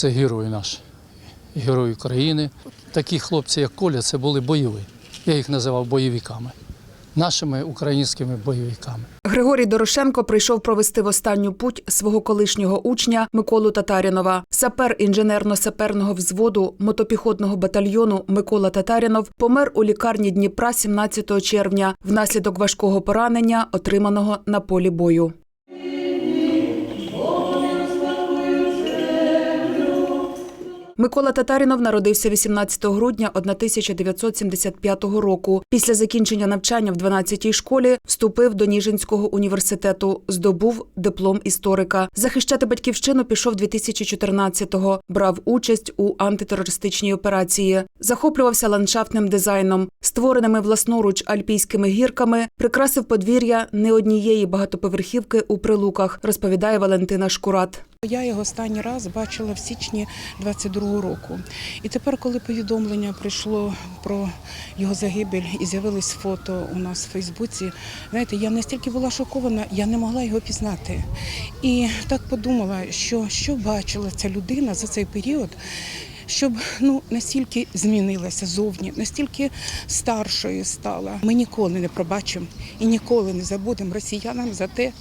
Це герой наш, герой України. Такі хлопці, як Коля, це були бойові. Я їх називав бойовиками, нашими українськими бойовиками. Григорій Дорошенко прийшов провести в останню путь свого колишнього учня Миколу Татарінова. Сапер інженерно-саперного взводу мотопіхотного батальйону Микола Татарінов помер у лікарні Дніпра 17 червня внаслідок важкого поранення, отриманого на полі бою. Микола Татарінов народився 18 грудня 1975 року. Pісля закінчення навчання в 12-й школі вступив до Ніжинського університету, здобув диплом історика. Захищати батьківщину пішов 2014-го. Брав участь у антитерористичній операції, захоплювався ландшафтним дизайном, створеними власноруч альпійськими гірками, прикрасив подвір'я не однієї багатоповерхівки у прилуках, розповідає Валентина Шкурат. Я його останній раз бачила в січні 22-го року. І тепер, коли повідомлення прийшло про його загибель і з'явились фото у нас в Фейсбуці, знаєте, я настільки була шокована, я не могла його пізнати. І так подумала, що, що бачила ця людина за цей період. Щоб ну настільки змінилася зовні, настільки старшою стала. Ми ніколи не пробачимо і ніколи не забудемо росіянам за те,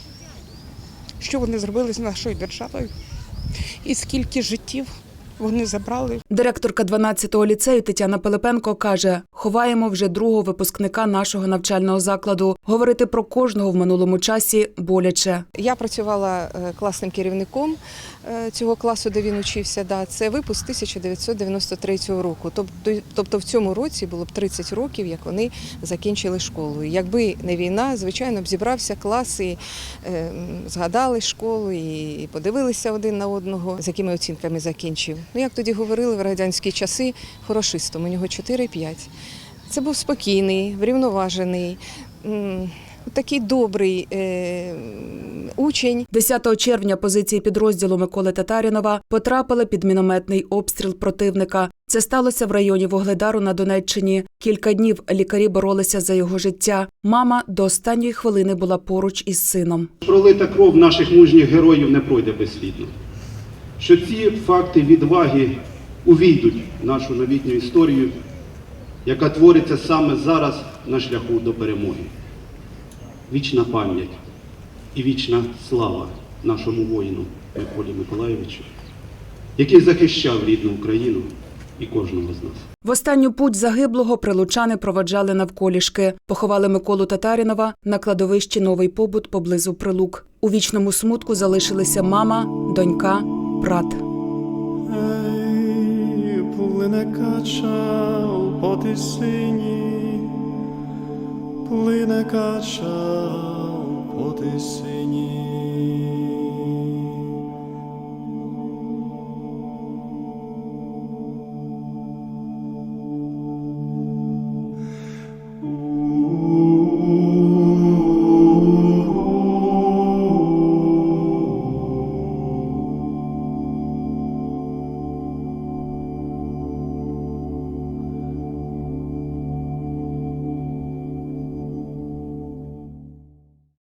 що вони зробили з нашою державою, і скільки життів вони забрали. Директорка 12-го ліцею Тетяна Пилипенко каже: ховаємо вже другого випускника нашого навчального закладу. Говорити про кожного в минулому часі боляче. Я працювала е, класним керівником е, цього класу, де він учився. Да, це випуск 1993 року. Тобто, в цьому році було б 30 років, як вони закінчили школу. Якби не війна, звичайно б зібрався клас і е, згадали школу і подивилися один на одного, з якими оцінками закінчив. Ну як тоді говорили в радянські часи, хорошистом, у нього 4-5. Це був спокійний, врівноважений. Такий добрий е, учень, 10 червня позиції підрозділу Миколи Татарінова потрапили під мінометний обстріл противника. Це сталося в районі Вогледару на Донеччині. Кілька днів лікарі боролися за його життя. Мама до останньої хвилини була поруч із сином. Пролита кров наших мужніх героїв не пройде безслідно. Що ці факти відваги увійдуть в нашу новітню історію, яка твориться саме зараз на шляху до перемоги. Вічна пам'ять і вічна слава нашому воїну Миколі Миколайовичу, який захищав рідну Україну і кожного з нас. В останню путь загиблого прилучани проводжали навколішки. Поховали Миколу Татарінова на кладовищі Новий побут поблизу Прилук. У вічному смутку залишилися мама, донька, брат. Ей, кача по плине кача по тисині.